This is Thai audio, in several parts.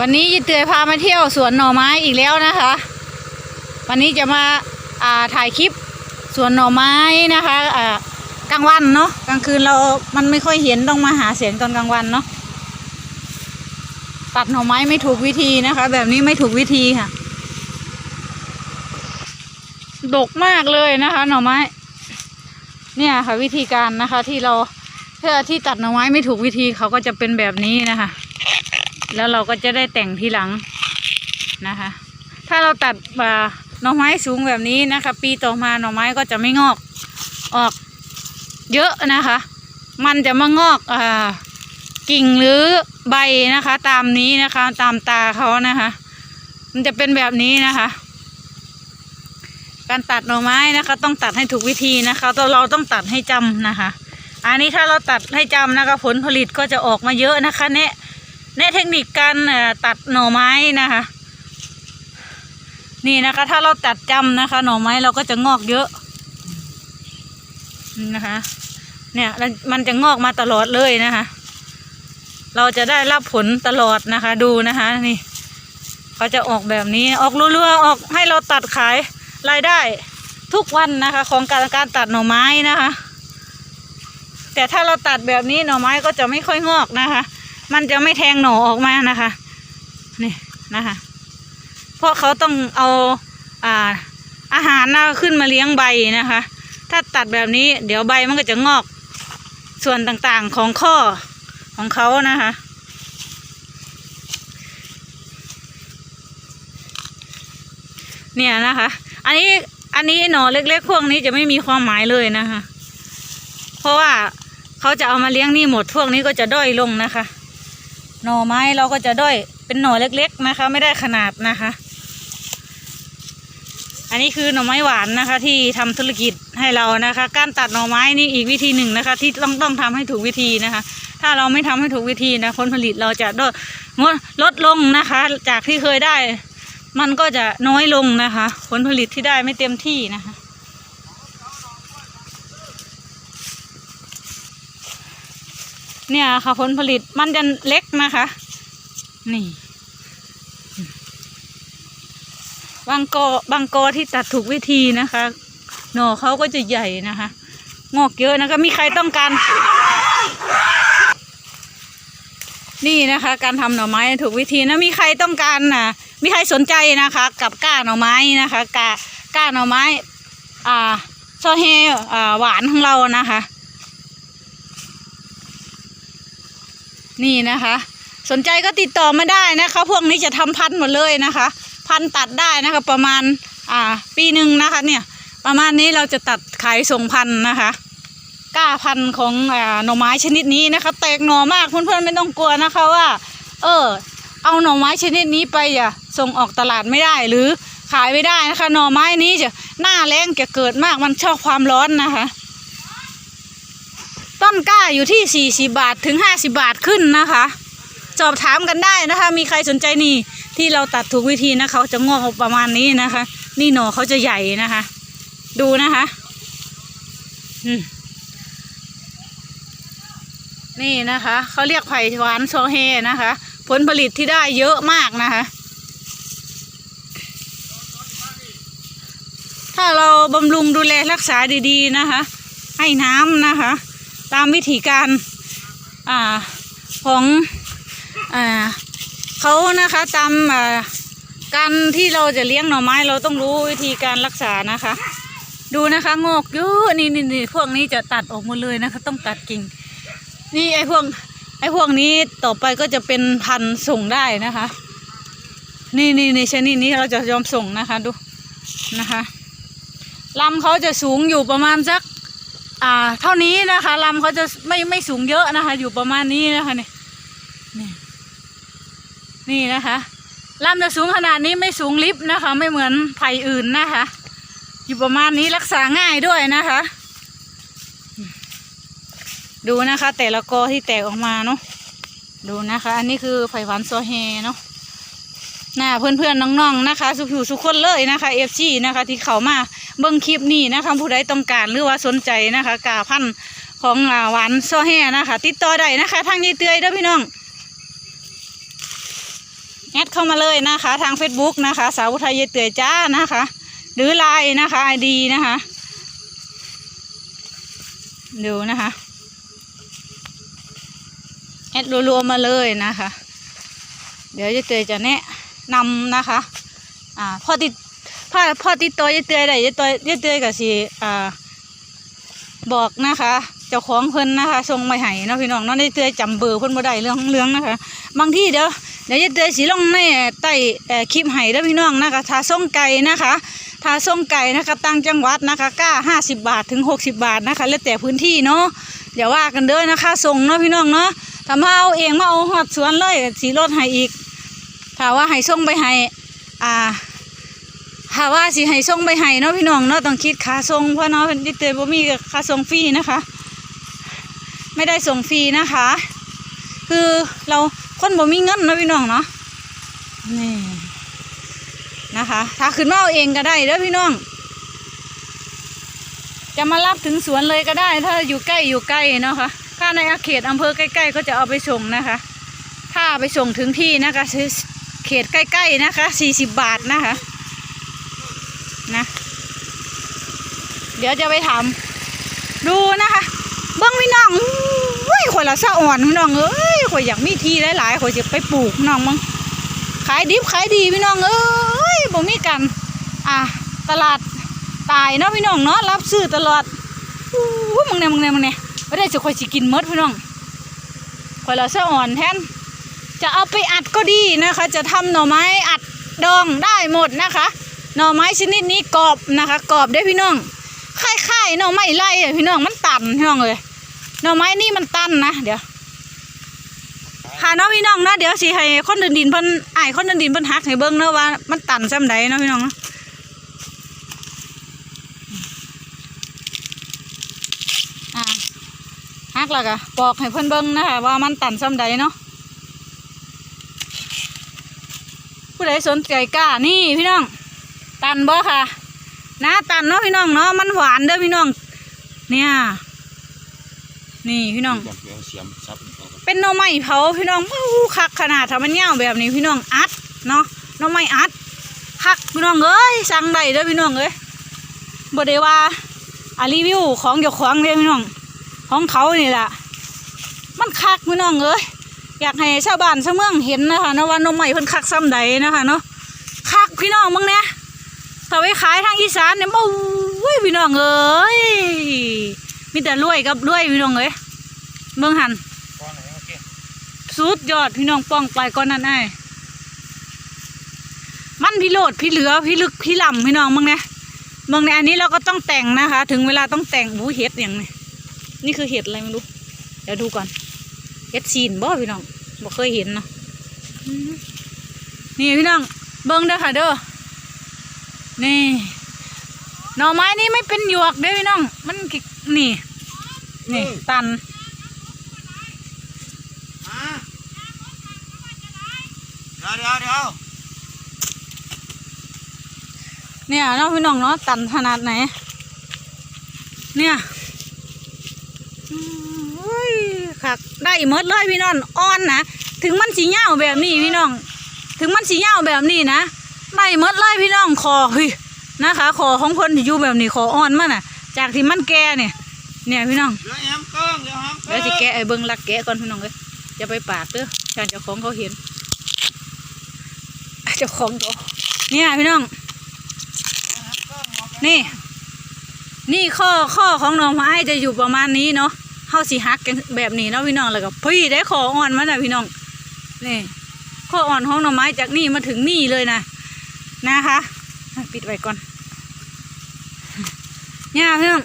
วันนี้ยิเตยพามาเที่ยวสวนหน่อไม้อีกแล้วนะคะ วันนี้จะมาอ่าถ่ายคลิปสวนหน่อไม้นะคะอ่ากลางวันเนาะกลางคืนเรา มันไม่ค่อยเห็นต้องมาหาเสียงตอนกลางวันเนาะตัดหน่อไม้ไม่ถูกวิธีนะคะ แบบนี้ไม่ถูกวิธีค่ะ ดกมากเลยนะคะ หน่อไม้ เนี่ยค่ะ วิธีการนะคะ ที่เราเพื่อที่ตัดหน่อไม้ไม่ถูกวิธีเขาก็จะเป็นแบบนี้นะคะ แล้วเราก็จะได้แต่งทีหลังนะคะ ถ้าเราตัดหน่อไม้สูงแบบนี้นะคะ ปีต่อมาหน่อไม้ก็จะไม่งอกออกเยอะนะคะ มันจะมางอกอ่ากิ่งหรือใบนะคะ ตามนี้นะคะ ตามตาเขานะคะ มันจะเป็นแบบนี้นะคะ การตัดหน่อไม้นะคะ ต้องตัดให้ถูกวิธีนะคะเราต้องตัดให้จำนะคะ อันนี้ถ้าเราตัดให้จำนะคะ ผลผลิตก็จะออกมาเยอะนะคะเนี่ย ในเทคนิคการตัดหน่อไม้นะคะ นี่นะคะ ถ้าเราตัดจำนะคะ หน่อไม้เราก็จะงอกเยอะนะคะ เนี่ยมันจะงอกมาตลอดเลยนะคะ เราจะได้รับผลตลอดนะคะ ดูนะคะนี่เขาจะออกแบบนี้ออกรัวๆออกให้เราตัดขายรายได้ทุกวันนะคะ ของการการตัดหน่อไม้นะคะ แต่ถ้าเราตัดแบบนี้หน่อไม้ก็จะไม่ค่อยงอกนะคะ มันจะไม่แทงหน่อออกมานะคะนี่นะคะ เพราะเขาต้องเอาอ่าอาหารนะขึ้นมาเลี้ยงใบนะคะ ถ้าตัดแบบนี้เดี๋ยวใบมันก็จะงอกส่วนต่างๆของข้อของเขานะคะเนี่ยนะคะ อันนี้ อันนี้หน่อเล็กๆพวกนี้จะไม่มีความหมายเลยนะคะ เพราะว่าเขาจะเอามาเลี้ยงนี่หมดพวกนี้ก็จะด้อยลงนะคะ หน่อไม้เราก็จะด้อยเป็นหน่อเล็ก ๆนะคะ ไม่ได้ขนาดนะคะ อันนี้คือหน่อไม้หวานนะคะ ที่ทำธุรกิจให้เรานะคะ การตัดหน่อไม้นี่อีกวิธีหนึ่งนะคะ ที่ต้องต้องทำให้ถูกวิธีนะคะ ถ้าเราไม่ทำให้ถูกวิธีนะผลผลิตเราจะลดลดลงนะคะ จากที่เคยได้ มันก็จะน้อยลงนะคะ ผลผลิตที่ได้ไม่เต็มที่นะคะ เนี่ยค่ะผลผลิตมันจะเล็กนะคะ นี่บางกอบางกอที่ตัดถูกวิธีนะคะ หน่อเขาก็จะใหญ่นะคะ งอกเยอะนะคะ มีใครต้องการ นี่นะคะ การทำหน่อไม้ถูกวิธีนะมีใครต้องการนะมีใครสนใจนะคะ กับก้าหน่อไม้นะคะกาก้าหน่อไม้ อ่าซอเฮอ่าหวานของเรานะคะ นี่นะคะ สนใจก็ติดต่อมาได้นะคะ พวกนี้จะทำพันธุ์หมดเลยนะคะ พันธุ์ตัดได้นะคะ ประมาณอ่าปีหนึ่งนะคะ เนี่ย ประมาณนี้เราจะตัดขายส่งพันธุ์นะคะก้าพันธุ์ของอ่าหน่อไม้ชนิดนี้นะคะ แตกหน่อมากเพื่อนๆไม่ต้องกลัวนะคะว่า เออ เอาหน่อไม้ชนิดนี้ไปอะส่งออกตลาดไม่ได้หรือขายไม่ได้นะคะ หน่อไม้นี้จะหน้าแรงจะเกิดมากมันชอบความร้อนนะคะ ต้นกล้าอยู่ที่ 40 บาทถึง 50 บาทขึ้นนะคะ สอบถามกันได้นะคะ มีใครสนใจนี่ที่เราตัดถูกวิธีนะเขาจะงอกประมาณนี้นะคะ นี่หน่อเขาจะใหญ่นะคะ ดูนะคะนี่นะคะเขาเรียกไผ่หวานโซเฮนะคะ ผลผลิตที่ได้เยอะมากนะคะ ถ้าเราบำรุงดูแลรักษาดีๆนะคะ ให้น้ำนะคะ ตามวิธีการอ่าของอ่าเขานะคะตามอ่าการที่เราจะเลี้ยงหน่อไม้เราต้องรู้วิธีการรักษานะคะ ดูนะคะงอกเยอะนี่นี่นี่พวกนี้จะตัดออกหมดเลยนะคะ ต้องตัดกิ่ง นี่ไอ้พวกไอ้พวกนี้ต่อไปก็จะเป็นพันธุ์ส่งได้นะคะ นี่นี่นี่ชนิดนี้เราจะยอมส่งนะคะดูนะคะลำเขาจะสูงอยู่ประมาณสัก อ่า เท่านี้นะคะลำเขาจะไม่ไม่สูงเยอะนะคะ อยู่ประมาณนี้นะคะนี่นี่นี่นะคะลำจะสูงขนาดนี้ไม่สูงลิฟต์นะคะ ไม่เหมือนไผ่อื่นนะคะ อยู่ประมาณนี้รักษาง่ายด้วยนะคะ ดูนะคะ แต่ละกอที่แตกออกมาเนาะดูนะคะ อันนี้คือไผ่หวานโซเฮเนาะ น่าเพื่อนๆน้องๆนะคะ สุผิวสุขคนเลยนะคะเอฟซีนะคะ ที่เขามาเบิ้งคลิปนี้นะคะผู้ใดต้องการหรือว่าสนใจนะคะกาพันของหวานโซเฮนะคะ ติดต่อได้นะคะทางยีเตยเด้อพี่น้องแอดเข้ามาเลยนะคะ ทาง Facebook นะคะ สาวุทัยเยเตยจ้านะคะ หรือไลน์นะคะไอดีนะคะ ดูนะคะแอดรัวๆมาเลยนะคะ เดี๋ยวเยเตยจะแนะ นำนะคะอ่าพอติดพอพอติดตัวเยเตยได้เยเตยเยเตยกับสิอ่าบอกนะคะเจ้าของเพิ่นนะคะส่งมาให้นะพี่น้องเนาะได้เตยจำเบอร์เพิ่นบ่ได้เรื่องของเรื่องนะคะ บางที่เดี๋ยวเดี๋ยวจะเตยสีลงในใต้เอ่คลิปให้เด้อพี่น้องนะคะถ้าส่งไก่นะคะถ้าส่งไก่นะคะต่างจังหวัดนะคะก้าห้าสิบบาทถึงหกสิบบาทนะคะ แล้วแต่พื้นที่เนาะอย่าว่ากันเด้อนะคะส่งเนาะพี่น้องเนาะถ้ามาเอาเองมาเอาหอดสวนเลยสีลดให้อีก ถ้าว่าให้ส่งไปให้อ่าถ้าว่าสิให้ส่งไปให้เนาะพี่น้องเนาะต้องคิดค่าส่งเพราะเนาะเพิ่นที่เตยบ่มีค่าส่งฟรีนะคะ ไม่ได้ส่งฟรีนะคะ คือเราคนบ่มีเงินเนาะพี่น้องเนาะนี่นะคะ ถ้าขึ้นมาเอาเองก็ได้เด้อพี่น้อง จะมารับถึงสวนเลยก็ได้ ถ้าอยู่ใกล้อยู่ใกล้เนาะค่ะถ้าในอาเขตอำเภอใกล้ ๆ ก็จะเอาไปส่งนะคะ ถ้าไปส่งถึงที่นะคะซื้อ เขตใกล้ๆนะคะสี่สิบบาทนะคะนะ เดี๋ยวจะไปถามดูนะคะ เบิ้งพี่น้องอุ้ยข่อยละสะอ่อนพี่น้องเอ้ยข่อยอยากมีที่หลายๆข่อยจะไปปลูกพี่น้องมึงขายดิบขายดีพี่น้องเอ้ยบ่มีกันอะตลาดตายเนาะพี่น้องเนาะรับซื้อตลอดอู้มึงเนี่ยมึงเนี่ยมึงเนี่ยไม่ได้จะข่อยสิกินมดพี่น้องข่อยละสะอ่อนแทน จะเอาไปอัดก็ดีนะคะ จะทำหน่อไม้อัดดองได้หมดนะคะ หน่อไม้ชนิดนี้กรอบนะคะกรอบได้พี่น้องคล้ายๆหน่อไม้ไล่พี่น้องมันตันพี่น้องเลยหน่อไม้นี่มันตันนะเดี๋ยวค่ะน้องพี่น้องนะเดี๋ยวสิให้คนเดินดินเพิ่นไอ้คนเดินดินเพิ่นหักให้เบิ่งเนาะว่า มันตันซ้ำใดเนาะพี่น้องอ่าหักแล้วก็บอกให้เพิ่นเบิ่งนะคะว่ามันตันซ้ำใดเนาะ ผู้ใดสนใจกล้านี่พี่น้อง ตันบ่ค่ะ นะตันเนาะพี่น้องเนาะมันหวานเด้อพี่น้อง เนี่ย นี่พี่น้อง เป็นหน่อไม้เผาพี่น้องอู้คักขนาดถ้ามันเงาวแบบนี้พี่น้องอัดเนาะหน่อไม้อัดคักพี่น้องเอ้ยสั่งได้เด้อพี่น้องเอ้ยบ่ได้ว่าอารีวิวของเจ้าของเด้อพี่น้อง ของเขานี่แหละมันคักพี่น้องเอ้ย อยากให้ชาวบ้านชาวเมืองเห็นนะคะนะว่าหน่อไม้เพิ่นคักซ้ำใดนะคะเนาะคักพี่น้องมึงเนี่ยถ้าไปขายทางอีสานเนี่ยโอ้ยพี่น้องเอ้ยมีแต่รวยกับรวยพี่น้องเอ้ยเมืองหันสุดยอดพี่น้องป้องไปก่อนนั่นไอ้มันพี่โลดพี่เหลือพี่ลึกพี่ลำพี่น้องมึงเนี่ยมืองในอันนี้เราก็ต้องแต่งนะคะ ถึงเวลาต้องแต่งบูเห็ดอย่างนี้นี่คือเห็ดอะไรไม่รู้เดี๋ยวดูก่อน เห็ดซีนบ่พี่น้องบ่เคยเห็นเนาะอืมนี่พี่น้องเบิ้งเด้อค่ะเด้อนี่หน่อไม้นี่ไม่เป็นหยวกเด้อพี่น้อง มันกินี่ นี่ตันเดี๋ยวเดี๋ยวเดี๋ยวเนี่ยเนาะพี่น้องเนาะตันขนาดไหน เนี่ยอืมเฮ้ย คักได้หมดเลยพี่น้องอ่อนนะถึงมันสีเหย้าแบบนี้พี่น้อง ถึงมันสีเหย้าแบบนี้นะได้หมดเลยพี่น้องคอเฮ้ยนะคะคอของเพิ่นที่อยู่แบบนี้คออ่อนมันน่ะ จากที่มันแก่เนี่ยเนี่ยพี่น้องเหลือแอมเกิ้งเหลือแอมเดี๋ยวสิแกะไอ้เบิ้งลักแกะก่อนพี่น้องเอ้ยอย่าไปปาดเด้อชานเจ้าของเขาเห็นเจ้าของเขาเนี่ยพี่น้องนี่ นี่ข้อข้อของหน่องไม้จะอยู่ประมาณนี้เนาะเฮาสิฮักกันแบบนี้เนาะพี่น้องแล้วก็พี่ได้คออ่อนมันนะพี่น้องนี่ข้ออ่อนของหน่อไม้จากนี่มาถึงนี่เลยนะนะคะ ปิดไว้ก่อนเนี่ยพี่น้อง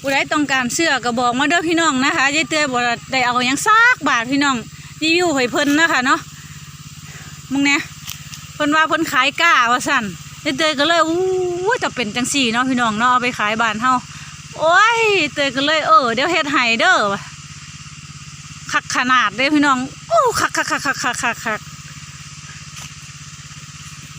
ผู้ใดต้องการเสื้อก็บอกมาเด้อพี่น้องนะคะยายเตยบอกได้เอาหยังซากบาทพี่น้องรีวิวให้เพิ่นนะคะเนาะมึงเนี่ยเพิ่นว่าเพิ่นขายกล้าว่าสั่น เตยก็เลยอู้จะเป็นจังสี่เนาะพี่น้องเนาะเอาไปขายบ้านเฮาโอ้ยเตยก็เลยเออเดี๋ยวเฮ็ดให้เด้อคักขนาดเด้อพี่น้องโอ้คักคักคักคักคักคักคัก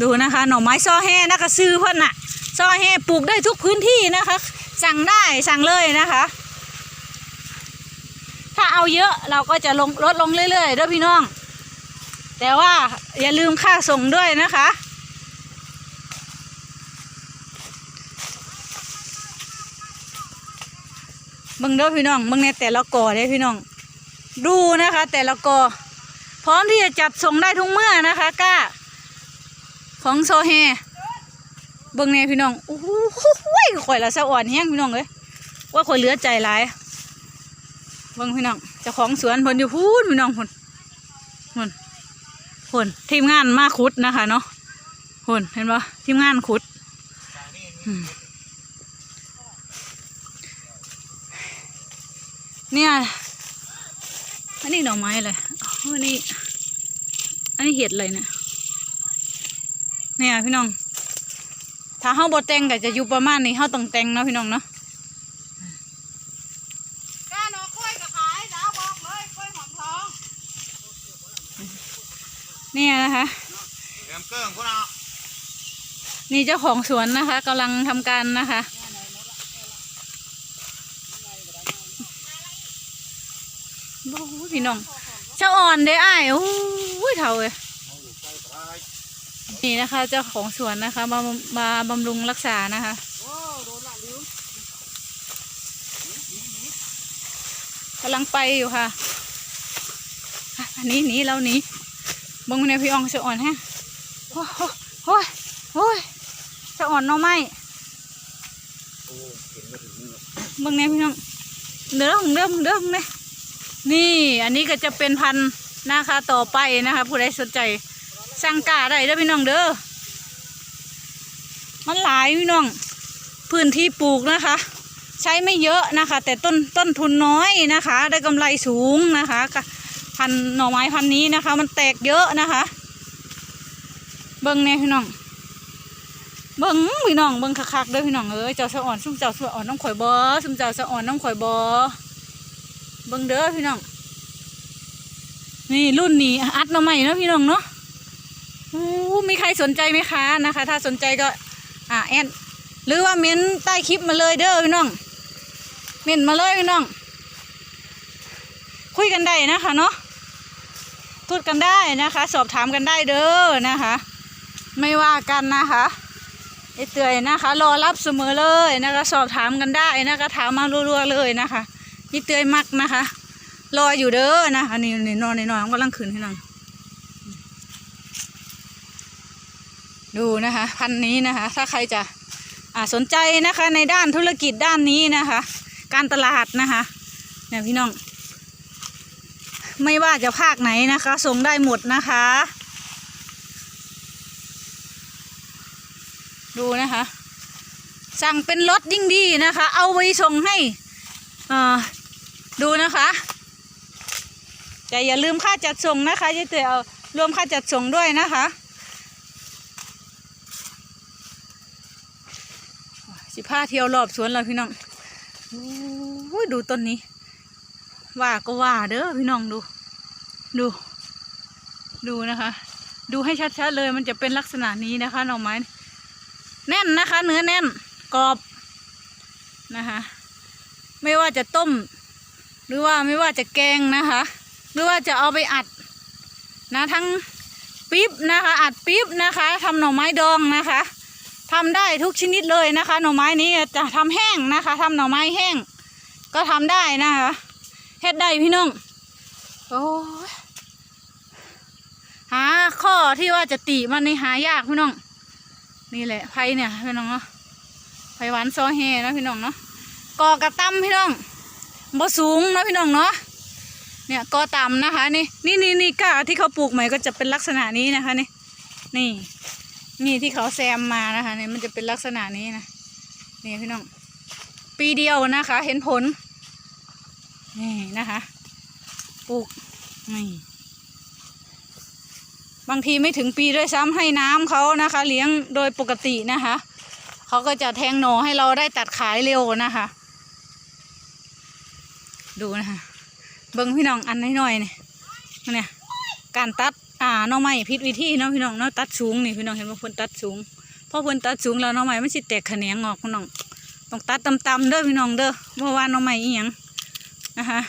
ดูนะคะหน่อไม้ซอแห่นะคะซื้อเพิ่นน่ะซอแห่ปลูกได้ทุกพื้นที่นะคะ สั่งได้สั่งเลยนะคะ ถ้าเอาเยอะเราก็จะลงลดลงเรื่อยๆเด้อพี่น้อง แต่ว่าอย่าลืมค่าส่งด้วยนะคะ เบิ่งเด้อพี่น้องเบิ่งในแต่ละกอเด้พี่น้อง ดูนะคะ แต่ละกอ พร้อมที่จะจัดส่งได้ทุกเมื่อนะคะก้า ของโซเฮเบิ่งเนี่ยพี่น้องโอ้โหข่อยละสะอ่อนแห้งพี่น้องเลยว่าข่อยเหลือใจหลายเบิ่งพี่น้องเจ้าของสวนพนอยู่พูดพี่น้องพนพนพนทีมงานมาขุดนะคะเนาะพนเห็นปะทีมงานขุดอืม เนี่ย อันนี้ดอกไม้อะไรอ๋ออันนี้ อันนี้เห็ดอะไรเนี่ยเนี่ยพี่น้อง ถ้าเฮาบ่แต่งก็จะอยู่ประมาณนี้เฮาต้องแต่งเนาะพี่น้องเนาะก้านอกกล้วยก็ขายดาวบอกเลยกล้วยหอมทองเนี่ยนะคะเตรียมเครื่องพวกเรานี่เจ้าของสวนนะคะกำลังทำการนะคะโอ้โห พี่น้องเจ้าอ่อนเด้อ้ายโอ้ยเท่าเลยนี่นะคะเจ้าของสวนนะคะ มามาบำรุงรักษานะคะกำลังไปอยู่ค่ะ อันนี้หนีเราหนีบังเนี่ยพี่อองจะอ่อนแฮะโอ้โหโอ้ยโอ้ยจะอ่อนน้องไม้เบังเนี่ยพี่น้องเด้อเด้อเด้อเนี่ย นี่อันนี้ก็จะเป็นพันธุ์นะคะต่อไปนะคะ ผู้ใดสนใจสั่งกาได้เด้อพี่น้องเด้อมันหลายพี่น้องพื้นที่ปลูกนะคะ ใช้ไม่เยอะนะคะ แต่ต้นต้นทุนน้อยนะคะ ได้กำไรสูงนะคะพันธุ์หน่อไม้พันธุ์นี้นะคะ มันแตกเยอะนะคะ เบิ้งเนี่ยพี่น้องเบิ้งพี่น้องเบิ้งคักๆเด้อพี่น้องเอ้ยเจ้าสะอ่อนซุ่มเจ้าสะอ่อนน้องข่อยบอซุ่มเจ้าสะอ่อนน้องข่อยบอ เบิ้งเด้อพี่น้อง นี่รุ่นนี้อัดหน่อใหม่นะพี่น้องเนาะอู้มีใครสนใจไหมคะนะคะ ถ้าสนใจก็อ่าแอนหรือว่าเม้นใต้คลิปมาเลยเด้อพี่น้อง เม้นมาเลยพี่น้อง คุยกันได้นะคะเนาะพูดกันได้นะคะ สอบถามกันได้เด้อนะคะ ไม่ว่ากันนะคะไอเตยนะคะ รอรับเสมอเลยนะคะ สอบถามกันได้นะคะ ถามมารัวๆเลยนะคะ นี่เตยมักนะคะ รออยู่เด้อนะคะนี่นี่นอนนี่นอนกำลังขืนให้น้องดูนะคะ พันนี้นะคะ ถ้าใครจะอ่าสนใจนะคะ ในด้านธุรกิจด้านนี้นะคะ การตลาดนะคะเนี่ยพี่น้อง ไม่ว่าจะภาคไหนนะคะ ส่งได้หมดนะคะ ดูนะคะ สั่งเป็นรถยิ่งดีนะคะ เอาไว้ส่งให้ ดูนะคะแต่อย่าลืมค่าจัดส่งนะคะเจ๊เตยเอารวมค่าจัดส่งด้วยนะคะสิพาเที่ยวรอบสวนเลยพี่น้องอ้ยดูต้นนี้ ว่าก็ว่าเด้อพี่น้องดู ดู ดูนะคะ ดูให้ชัดๆเลยมันจะเป็นลักษณะนี้นะคะหน่อไม้แน่นนะคะ เนื้อแน่นกรอบนะคะ ไม่ว่าจะต้ม หรือว่าไม่ว่าจะแกงนะคะ หรือว่าจะเอาไปอัดนะทั้งปิ๊บนะคะ อัดปิ๊บนะคะทำหน่อไม้ดองนะคะทำได้ทุกชนิดเลยนะคะ หน่อไม้นี้จะทำแห้งนะคะทำหน่อไม้แห้ง ก็ทำได้นะคะเฮ็ดได้พี่น้องโอ้หาข้อที่ว่าจะติมันในหายากพี่น้อง นี่แหละไผ่เนี่ยพี่น้องเนาะไผ่หวานซอแฮนะพี่น้องเนาะ กอกระตั้มพี่น้องบ่สูงนะพี่น้องเนาะเนี่ยกอต่ำนะคะนี่นี่นี่นี่ก้าที่เขาปลูกใหม่ก็จะเป็นลักษณะนี้นะคะนี่นี่นี่ที่เขาแซมมานะคะเนี่ยมันจะเป็นลักษณะนี้นะนี่พี่น้อง ปีเดียวนะคะ เห็นผลนี่นะคะปลูกนี่บางทีไม่ถึงปีด้วยซ้ำให้น้ำเขานะคะ เลี้ยงโดยปกตินะคะเขาก็จะแทงหนอให้เราได้ตัดขายเร็วนะคะ ดูนะคะเบิ้งพี่น้องอันน้อยๆเนี่ยเนี่ยการตัดอ่าน้องไม้พิษวิธีเนาะพี่น้องเนาะตัดสูงนี่พี่น้องเห็นว่าเพิ่นตัดสูงพอเพิ่นตัดสูงแล้วน้องไม้มันสิแตกแขนงออกพี่น้องต้องตัดต่ำๆเด้อพี่น้องเด้อเพราะว่าหน้องไม้อีหยังนะคะ